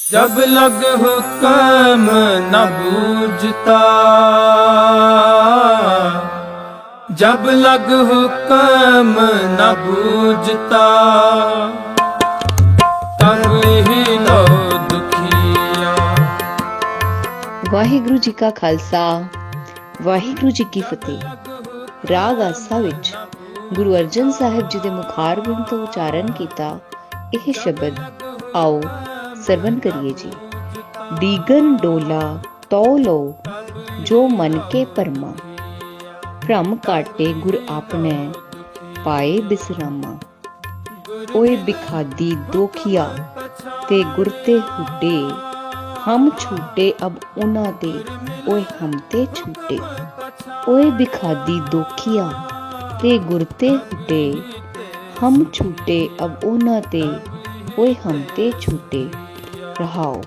जब लग हुक्म न बूझता जब लग हुक्म न बूझता तब ही लो दुखिया ਵਾਹਿਗੁਰੂ ਜੀ ਕਾ ਖਾਲਸਾ ਵਾਹਿਗੁਰੂ ਜੀ ਕੀ ਫਤਿਹ ਰਾਗ ਆਸਾ ਵਿੱਚ ਗੁਰੂ ਅਰਜਨ ਸਾਹਿਬ ਜੀ ਦੇ ਮੁਖਾਰਬਿੰਦ ਤੋਂ ਉਚਾਰਨ ਕੀਤਾ ਇਹ ਸ਼ਬਦ ਆਓ ਸਰਵਨ ਕਰੀਏ ਜੀ। ਦੀਗਨ ਡੋਲਾ ਤੋ ਲੋ ਜੋ ਮਨ ਕੇ ਪਰਮਾ। ਭ੍ਰਮ ਕਾਟੇ ਗੁਰ ਆਪਨੇ ਪਾਏ ਬਿਸਰਾਮਾ। ਓਏ ਬਿਖਾਦੀ ਦੋਖੀਆ, ਤੇ ਗੁਰ ਤੇ ਹੁੱਡੇ ਹਮ ਛੂਟੇ ਅਬ ਉਹਨਾਂ ਤੇ, ਓਏ ਹਮ ਤੇ ਛੂਟੇ। ਓਏ ਬਿਖਾਦੀ ਦੋਖੀਆ, ਤੇ ਗੁਰ ਤੇ ਹੁੱਡੇ ਹਮ ਛੂਟੇ ਅਬ ਉਹਨਾਂ ਤੇ, ਓਏ ਹਮ ਤੇ ਛੂਟੇ। ਰਹਾਓ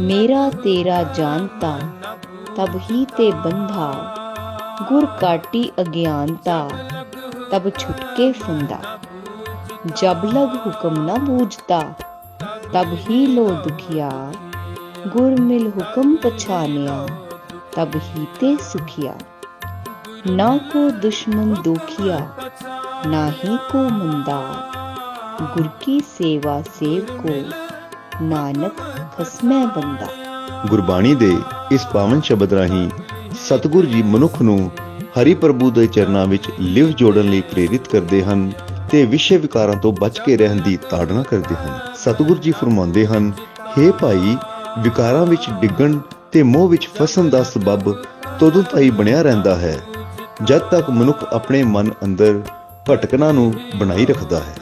ਮੇਰਾ ਤੇਰਾ ਜਾਣਤਾ ਤਬ ਹੀ ਤੇ ਬੰਧਾ ਗੁਰ ਕਾਟੀ ਅਗਿਆਨਤਾ ਤਬ ਛੁਟਕੇ ਫੰਦਾ ਜਬ ਲਗ ਹੁਕਮ ਨਾ ਬੂਝਤਾ ਤਬ ਹੀ ਲੋ ਦੁਖਿਆ ਗੁਰ ਮਿਲ ਹੁਕਮ ਪਛਾਨਿਆ ਤਬ ਹੀ ਤੇ ਸੁਖਿਆ ਨਾ ਕੋ ਦੁਸ਼ਮਨ ਦੁਖਿਆ ਨਾ ਹੀ ਕੋ ਮੰਦਾ ਗੁਰ ਕੀ ਸੇਵਾ ਸੇਵ ਕੋ ਨਾਨਕ ਖਸਮੈ ਬੰਦਾ। ਗੁਰਬਾਣੀ ਦੇ ਇਸ ਪਾਵਨ ਸ਼ਬਦ ਰਾਹੀਂ ਸਤਿਗੁਰ ਜੀ ਮਨੁੱਖ ਨੂੰ ਹਰੀ ਪ੍ਰਭੂ ਦੇ ਚਰਨਾਂ ਵਿੱਚ ਲਿਵ ਜੋੜਨ ਲਈ ਪ੍ਰੇਰਿਤ ਕਰਦੇ ਹਨ ਤੇ ਵਿਸ਼ੇ ਵਿਕਾਰਾਂ ਤੋਂ ਬਚ ਕੇ ਰਹਿਣ ਦੀ ਤਾੜਨਾ ਕਰਦੇ ਹਨ। ਸਤਿਗੁਰ ਜੀ ਫਰਮਾਉਂਦੇ ਹਨ हे ਭਾਈ, ਵਿਕਾਰਾਂ ਵਿੱਚ ਡਿੱਗਣ ਤੇ ਮੋਹ ਵਿੱਚ ਫਸਣ ਦਾ ਸਬਬ ਤਦੋਂ ਤਾਈ ਬਣਿਆ ਰਹਿੰਦਾ ਹੈ, ਜਦ ਤੱਕ ਮਨੁੱਖ ਆਪਣੇ ਮਨ ਅੰਦਰ ਭਟਕਣਾ ਨੂੰ ਬਣਾਈ ਰੱਖਦਾ ਹੈ।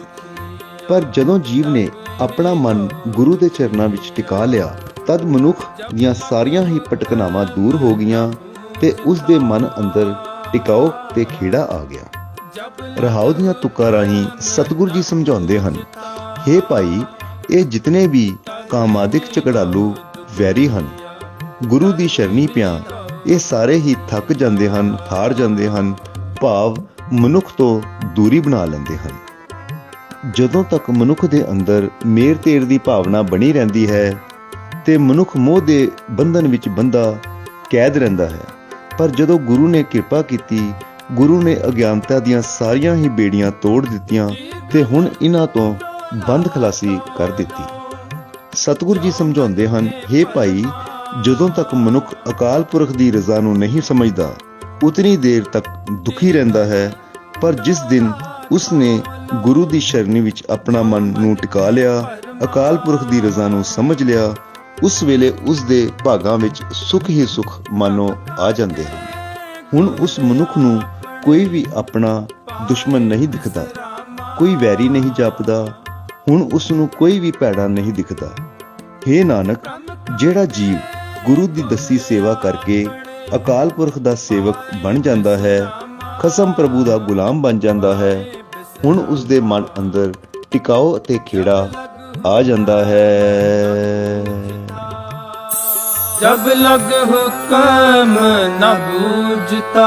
ਪਰ ਜਦੋਂ ਜੀਵ ਨੇ ਆਪਣਾ ਮਨ ਗੁਰੂ ਦੇ ਚਰਨਾਂ ਵਿੱਚ ਟਿਕਾ ਲਿਆ, ਤਦ ਮਨੁੱਖ ਦੀਆਂ ਸਾਰੀਆਂ ਹੀ ਭਟਕਨਾਵਾਂ ਦੂਰ ਹੋ ਗਈਆਂ ਤੇ ਉਸ ਦੇ ਮਨ ਅੰਦਰ ਟਿਕਾਓ ਤੇ ਖੇੜਾ ਆ ਗਿਆ। ਰਹਾਉ ਦੀਆਂ ਤੁਕਾਂ ਰਾਹੀਂ ਸਤਿਗੁਰ ਜੀ ਸਮਝਾਉਂਦੇ ਹਨ हे ਭਾਈ, ਇਹ ਜਿਤਨੇ ਵੀ ਕਾਮਾਦਿਕ ਝਗੜਾਲੂ ਵੈਰੀ ਹਨ, ਗੁਰੂ ਦੀ ਸ਼ਰਣੀ ਪਿਆ, ਇਹ ਸਾਰੇ ਹੀ ਥੱਕ ਜਾਂਦੇ ਹਨ, ਹਾਰ ਜਾਂਦੇ ਹਨ, ਭਾਵ ਮਨੁੱਖ ਤੋਂ ਦੂਰੀ ਬਣਾ ਲੈਂਦੇ ਹਨ। ਜਦੋਂ ਤੱਕ ਮਨੁੱਖ ਦੇ ਅੰਦਰ ਮੇਰ ਤੇਰ ਦੀ ਭਾਵਨਾ ਬਣੀ ਰਹਿੰਦੀ ਹੈ ਤੇ ਮਨੁੱਖ ਮੋਹ ਦੇ ਬੰਧਨ ਵਿੱਚ ਬੰਦਾ ਕੈਦ ਰਹਿੰਦਾ ਹੈ, ਪਰ ਜਦੋਂ ਗੁਰੂ ਨੇ ਕਿਰਪਾ ਕੀਤੀ, ਗੁਰੂ ਨੇ ਅਗਿਆਨਤਾ ਦੀਆਂ ਸਾਰੀਆਂ ਹੀ ਬੇੜੀਆਂ ਤੋੜ ਦਿੱਤੀਆਂ ਤੇ ਹੁਣ ਇਹਨਾਂ ਤੋਂ ਬੰਦ ਖਲਾਸੀ ਕਰ ਦਿੱਤੀ। ਸਤਿਗੁਰ ਜੀ ਸਮਝਾਉਂਦੇ ਹਨ हे ਭਾਈ, ਜਦੋਂ ਤੱਕ ਮਨੁੱਖ ਅਕਾਲ ਪੁਰਖ ਦੀ ਰਜ਼ਾ ਨੂੰ ਨਹੀਂ ਸਮਝਦਾ, ਉਤਨੀ ਦੇਰ ਤੱਕ ਦੁਖੀ ਰਹਿੰਦਾ ਹੈ, ਪਰ ਜਿਸ ਦਿਨ ਉਸ ਨੇ ਗੁਰੂ ਦੀ ਸ਼ਰਨੀ ਵਿੱਚ ਆਪਣਾ ਮਨ ਨੂੰ ਟਿਕਾ ਲਿਆ, ਅਕਾਲ ਪੁਰਖ ਦੀ ਰਜ਼ਾ ਨੂੰ ਸਮਝ ਲਿਆ, ਉਸ ਵੇਲੇ ਉਸ ਦੇ ਭਾਗਾਂ ਵਿੱਚ ਸੁਖ ਹੀ ਸੁਖ ਮਾਨੋ ਆ ਜਾਂਦੇ ਹਨ। ਹੁਣ ਉਸ ਮਨੁੱਖ ਨੂੰ ਕੋਈ ਵੀ ਆਪਣਾ ਦੁਸ਼ਮਣ ਨਹੀਂ ਦਿਖਦਾ, ਕੋਈ ਵੈਰੀ ਨਹੀਂ ਜਾਪਦਾ, ਹੁਣ ਉਸ ਨੂੰ ਕੋਈ ਵੀ ਭੈੜਾ ਨਹੀਂ ਦਿਖਦਾ। हे ਨਾਨਕ, ਜਿਹੜਾ ਜੀਵ ਗੁਰੂ ਦੀ ਦੱਸੀ ਸੇਵਾ ਕਰਕੇ ਅਕਾਲ ਪੁਰਖ ਦਾ ਸੇਵਕ ਬਣ ਜਾਂਦਾ ਹੈ, ਖਸਮ ਪ੍ਰਭੂ ਦਾ ਗੁਲਾਮ ਬਣ ਜਾਂਦਾ ਹੈ ਹੁਣ ਉਸ ਦੇ ਮਨ ਅੰਦਰ ਟਿਕਾਓ ਅਤੇ ਖੇੜਾ ਆ ਜਾਂਦਾ ਹੈ। ਜਬ ਲਗ ਹੁਕਮ ਨਾ ਬੂਝਤਾ,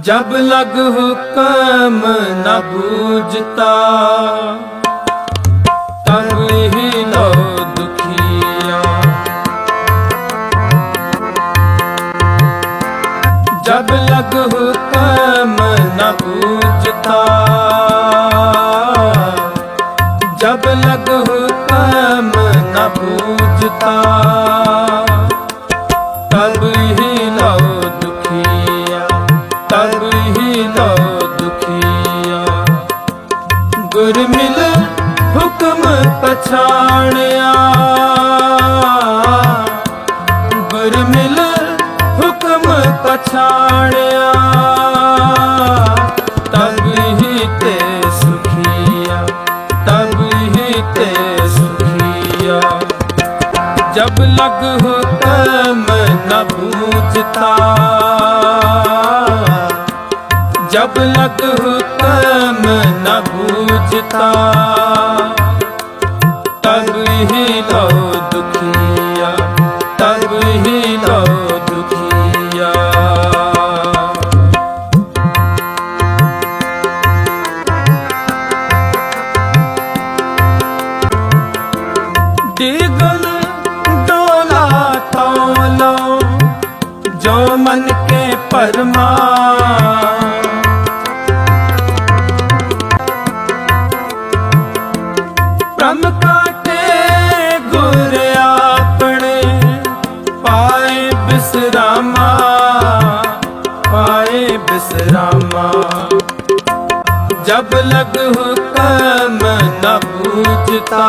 ਜਬ ਲਗ ਹੁਕਮ ਨਾ ਬੂਝਤਾ ਪਛਾਣਿਆ। ਬਰਮਿਲ ਹੁਕਮ ਪਛਾਣਿਆ। ਤਬ ਹੀ ਤੇ ਸੁਖੀਆ ਤਬ ਹੀ ਤੇ ਸੁਖੀਆ। ਜਬ ਲਗ ਹੁਕਮ ਨ ਪੂਜਤਾ। ਜਬ ਲਗ ਹੁਕਮ ਨ ਪੂਜਤਾ। ਦੀਗਨ ਡੋਲਾ ਤੋਲੋ ਜੋ ਮਨ ਕੇ ਪਰਮਾ। ਬ੍ਰਹਮ ਕਾਟੇ ਗੁਰ ਆਪਣੇ, ਪਾਏ ਬਿਸਰਾਮਾ ਪਾਏ ਬਿਸਰਾਮਾ। ਜਬ ਲਗ ਹੁਕਮ ਨ ਬੂਝਤਾ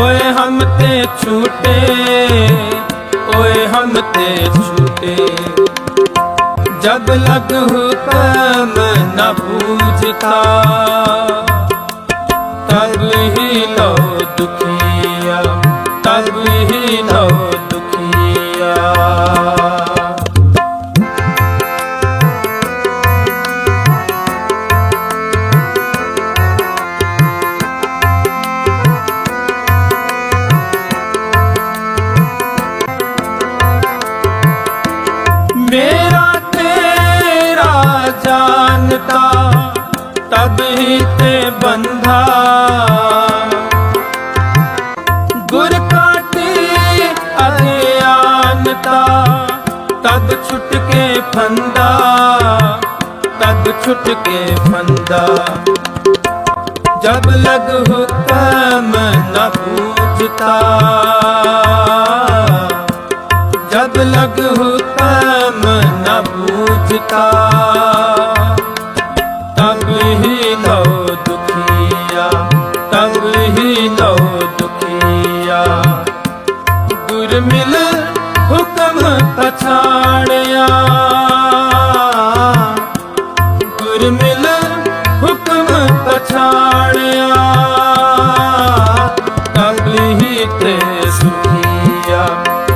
ਓਏ ਹਮ ਤੇ ਛੂਟੇ, ਓਏ ਹਮ ਤੇ ਛੂਟੇ। ਜਬ ਲਗ ਹੁਕਮ ਨਾ ਬੂਝਤਾ ਤਬ ਹੀ ਲੋ ਦੁਖੀਆ ਤਬ ਹੀ ਲੋ जानता तब ही ते बंधा। गुर काटी अज्ञानता, तब छुटके फंदा, तब छुटके फंदा। जब लग हुक्म न पूछता जब लग हुक्म न बूझता ਨਾਟ ਮਿਲ ਹੁਕਮ ਪਛਾਣਿਆ। ਹੁਕਮ ਪਛਾਣਿਆ। ਤੰਗ ਹੀ ਤੇ ਸੁਖੀਆ,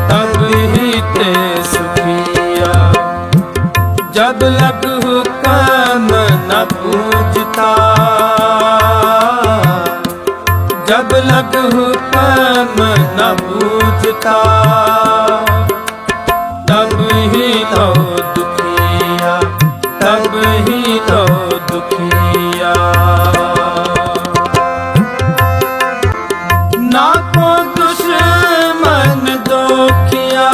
ਤੰਗ ਹੀ ਤੇ ਸੁਖੀਆ। ਜਦ ਲੈ तब ही तो दुखिया, तब ही तो दुखिया। ना को दुश्मन दोखिया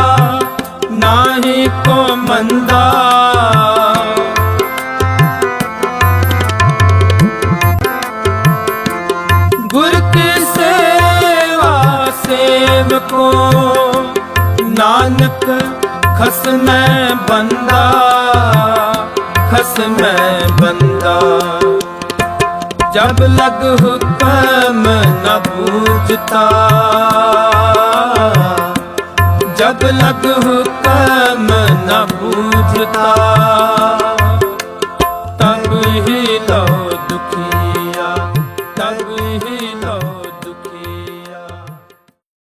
ना ही को मंदा। गुर की ਨਾਮ ਕੋ ਨਾਨਕ ਖਸਮੈ ਬੰਦਾ ਖਸਮੈ ਬੰਦਾ। ਜਬ ਲਗ ਹੁਕਮ ਨ ਬੂਝਤਾ, ਜਬ ਲਗ ਹੁਕਮ